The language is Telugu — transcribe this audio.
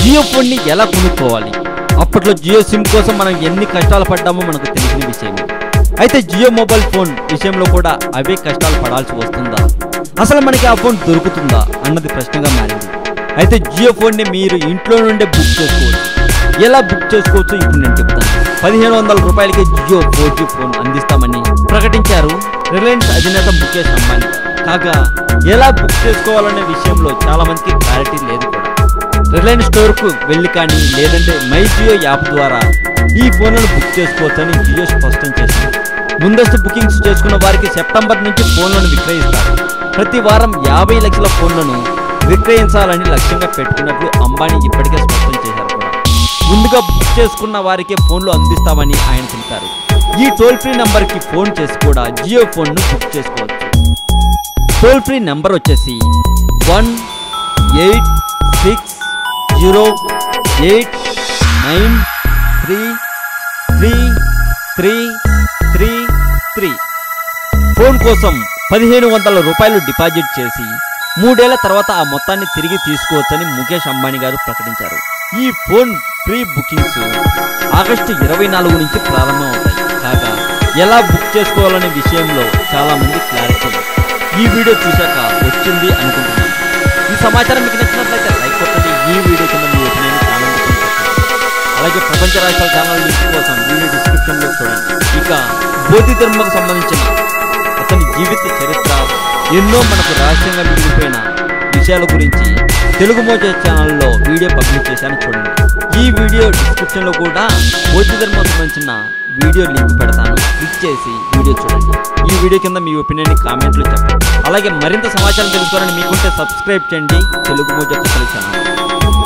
జియో ఫోన్ని ఎలా కొనుక్కోవాలి? అప్పట్లో జియో సిమ్ కోసం మనం ఎన్ని కష్టాలు పడ్డామో మనకు తెలిసిన విషయమే. అయితే జియో మొబైల్ ఫోన్ విషయంలో కూడా అవే కష్టాలు పడాల్సి వస్తుందా? అసలు మనకి ఆ ఫోన్ దొరుకుతుందా? అన్నది ప్రశ్నగా మారింది. అయితే జియో ఫోన్ని మీరు ఇంట్లో నుండే బుక్ చేసుకోవచ్చు. ఎలా బుక్ చేసుకోవచ్చు ఇప్పుడు నేను చెప్తాను. పదిహేను వందల రూపాయలకి జియో ఫోర్ జీ ఫోన్ అందిస్తామని ప్రకటించారు రిలయన్స్ అధినేత ముఖేష్ అంబానీ. కాగా ఎలా బుక్ చేసుకోవాలనే విషయంలో చాలా మందికి క్లారిటీ లేదు కూడా. రిలయన్స్ స్టోర్కు వెళ్ళి కానీ లేదంటే మై జియో యాప్ ద్వారా ఈ ఫోన్లను బుక్ చేసుకోవచ్చని జియో స్పష్టం చేసింది. ముందస్తు బుకింగ్స్ చేసుకున్న వారికి సెప్టెంబర్ నుంచి ఫోన్లను విక్రయిస్తారు. ప్రతి వారం యాభై లక్షల ఫోన్లను విక్రయించాలని లక్ష్యంగా పెట్టుకున్నట్లు అంబానీ ఇప్పటికే స్పష్టం చేశారు కూడా. ముందుగా బుక్ చేసుకున్న వారికే ఫోన్లు అందిస్తామని ఆయన తెలిపారు. ఈ టోల్ ఫ్రీ నంబర్కి ఫోన్ చేసి కూడా జియో ఫోన్ను బుక్ చేసుకోవచ్చు. టోల్ ఫ్రీ నెంబర్ వచ్చేసి one eight six zero eight nine three three three three three. Phone కోసం పదిహేను వందల రూపాయలు డిపాజిట్ చేసి మూడేళ్ళ తర్వాత ఆ మొత్తాన్ని తిరిగి తీసుకోవచ్చని ముఖేష్ అంబానీ గారు ప్రకటించారు. ఈ ఫోన్ ప్రీ బుకింగ్స్ ఆగస్టు ఇరవై నాలుగు నుంచి ప్రారంభమవుతాయి. కాగా ఎలా బుక్ చేసుకోవాలనే విషయంలో చాలామంది క్లారిటీ. ఈ వీడియో చూశాక వచ్చింది అనుకుంటున్నాను. ఈ సమాచారం మీకు అలాగే ప్రపంచ రాష్ట్రాల ఛానల్ లింక్ కోసం వీడియో డిస్క్రిప్షన్లో చూడండి. ఇక బోధి ధర్మకు సంబంధించిన అతని జీవిత చరిత్ర ఎన్నో మనకు రహస్యంగా మిగిలిపోయిన విషయాల గురించి తెలుగు మోజ ఛానల్లో వీడియో పబ్లిష్ చేశాను చూడండి. ఈ వీడియో డిస్క్రిప్షన్లో కూడా బౌద్ధ ధర్మకు సంబంధించిన వీడియో లింక్ పెడతాను. క్లిక్ చేసి వీడియో చూడండి. ఈ వీడియో కింద మీ ఒపీనియన్ కామెంట్లు చెప్పండి. అలాగే మరింత సమాచారం తెలుసుకోవాలని మీకుంటే సబ్స్క్రైబ్ చేయండి. తెలుగు మోజ ఛానల్.